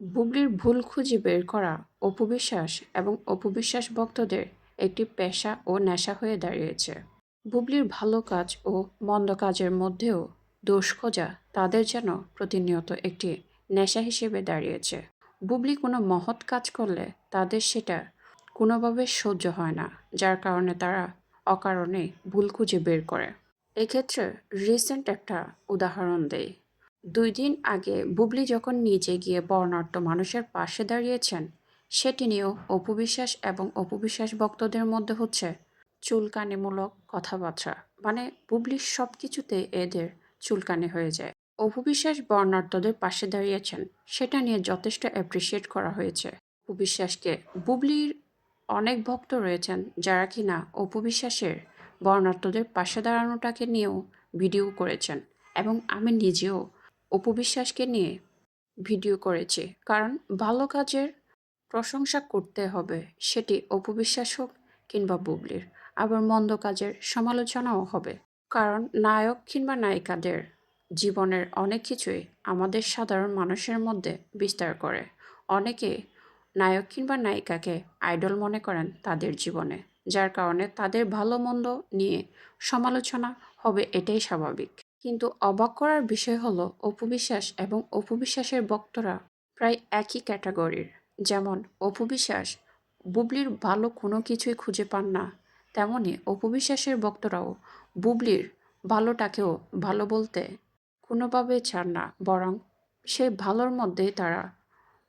বুবলির ভুল খুঁজে বের করা, অপবিশ্বাস এবং অপবিশ্বাস ভক্তদের একটি পেশা ও নেশা হয়ে দাঁড়িয়েছে। বুবলির ভালো কাজ ও মন্দ কাজের মধ্যেও দোষ খোঁজা তাদের যেন প্রতিনিয়ত একটি নেশা হিসেবে দাঁড়িয়েছে। বুবলি কোনো মহৎ কাজ করলে তাদের সেটা কোনোভাবে সহ্য হয় না, যার কারণে তারা অকারণে ভুল খুঁজে বের করে। এক্ষেত্রে রিসেন্ট একটা উদাহরণ দেই। দুই দিন আগে বুবলি যখন নিজে গিয়ে বর্ণাঢ্য মানুষের পাশে দাঁড়িয়েছেন, সেটি নিয়েও অপবিশ্বাস এবং অপবিশ্বাস ভক্তদের মধ্যে হচ্ছে চুলকানিমূলক কথাবার্তা। মানে বুবলির সব কিছুতে এদের চুলকানি হয়ে যায়। অপবিশ্বাস বর্ণাঢ্যদের পাশে দাঁড়িয়েছেন, সেটা নিয়ে যথেষ্ট অ্যাপ্রিসিয়েট করা হয়েছে। অপবিশ্বাসকে বুবলির অনেক ভক্ত রয়েছেন যারা কিনা অপবিশ্বাসের বর্ণাঢ্যদের পাশে দাঁড়ানোটাকে নিয়েও ভিডিও করেছেন এবং আমি নিজেও অপবিশ্বাসকে নিয়ে ভিডিও করেছি। কারণ ভালো কাজের প্রশংসা করতে হবে, সেটি অপবিশ্বাস হোক কিংবা বুবলির। আবার মন্দ কাজের সমালোচনাও হবে। কারণ নায়ক কিংবা নায়িকাদের জীবনের অনেক কিছুই আমাদের সাধারণ মানুষের মধ্যে বিস্তার করে। অনেকে নায়ক কিংবা নায়িকাকে আইডল মনে করেন তাদের জীবনে, যার কারণে তাদের ভালো মন্দ নিয়ে সমালোচনা হবে, এটাই স্বাভাবিক। কিন্তু অবাক করার বিষয় হলো অপবিশ্বাস এবং অপবিশ্বাসের বক্তরা প্রায় একই ক্যাটাগরির। যেমন, অপবিশ্বাস, বুবলির ভালো কোনো কিছুই খুঁজে পান না, তেমনি অপবিশ্বাসের বক্তরাও বুবলির ভালোটাকেও ভালো বলতে কোনোভাবে চান না, বরং সে ভালোর মধ্যেই তারা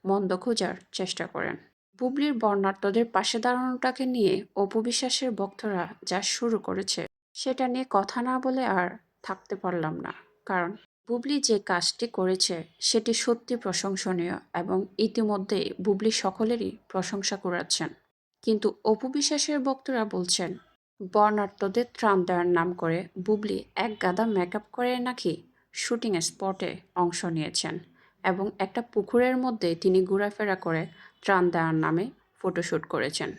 মন্দ খোঁজার চেষ্টা করেন। বুবলির বর্ণার্থদের পাশে দাঁড়ানোটাকে নিয়ে অপবিশ্বাসের ভক্তরা যা শুরু করেছে, সেটা নিয়ে কথা না বলে আর থাকতে পারলাম না। কারণ বুবলি যে কাজটি করেছে, সেটি সত্যি প্রশংসনীয় এবং ইতিমধ্যেই বুবলি সকলেরই প্রশংসা করাচ্ছেন কিন্তু অপবিশ্বাসের ভক্তরা বলছেন বর্ণার্থদের ত্রাণ দেওয়ার নাম করে বুবলি এক গাদা মেকআপ করে নাকি শুটিং স্পটে অংশ নিয়েছেন এবং একটা পুকুরের মধ্যে তিনি ঘোরাফেরা করে ত্রাণ দেওয়ার নামে ফটোশ্যুট করেছেন।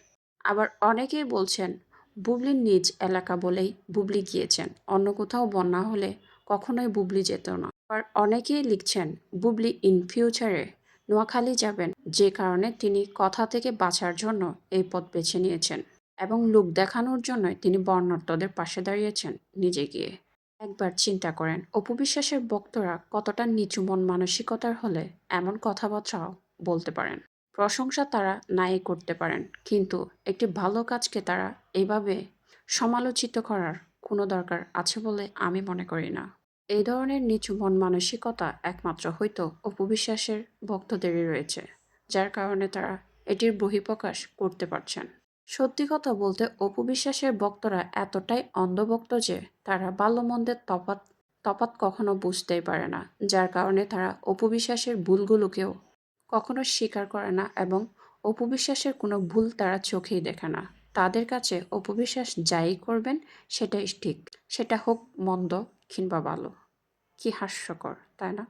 আবার অনেকেই বলছেন বুবলির নিজ এলাকা বলেই বুবলি গিয়েছেন। অন্য কোথাও বন্যা হলে কখনোই বুবলি যেত না। আবার অনেকেই লিখছেন, বুবলি ইন ফিউচারে নোয়াখালী যাবেন। যে কারণে তিনি কথা থেকে বাঁচার জন্য এই পথ বেছে নিয়েছেন এবং লোক দেখানোর জন্যই তিনি বর্ণাঢ্যদের পাশে দাঁড়িয়েছেন নিজে গিয়ে। একবার চিন্তা করেন অপবিশ্বাসের ভক্তরা কতটা নিচু মন মানসিকতার হলে এমন কথাবার্তাও বলতে পারেন? প্রশংসা তারা নাই করতে পারেন। কিন্তু একটি ভালো কাজকে তারা এইভাবে সমালোচিত করার কোনো দরকার আছে বলে আমি মনে করি না। এই ধরনের নিচু মন মানসিকতা একমাত্র হয়তো অপবিশ্বাসের ভক্তদেরই রয়েছে, যার কারণে তারা এটির বহিঃপ্রকাশ করতে পারছেন। সত্যি কথা বলতে অপবিশ্বাসের ভক্তরা এতটাই অন্ধভক্ত যে তারা ভালো মন্দের তফাৎ তফাৎ কখনো বুঝতেই পারে না, যার কারণে তারা অপবিশ্বাসের ভুলগুলোকেও কখনো স্বীকার করে না এবং অপবিশ্বাসের কোনো ভুল তারা চোখেই দেখে না। তাদের কাছে অপবিশ্বাস যাই করবেন, সেটাই ঠিক। সেটা হোক মন্দ কিংবা ভালো। কি হাস্যকর, তাই না?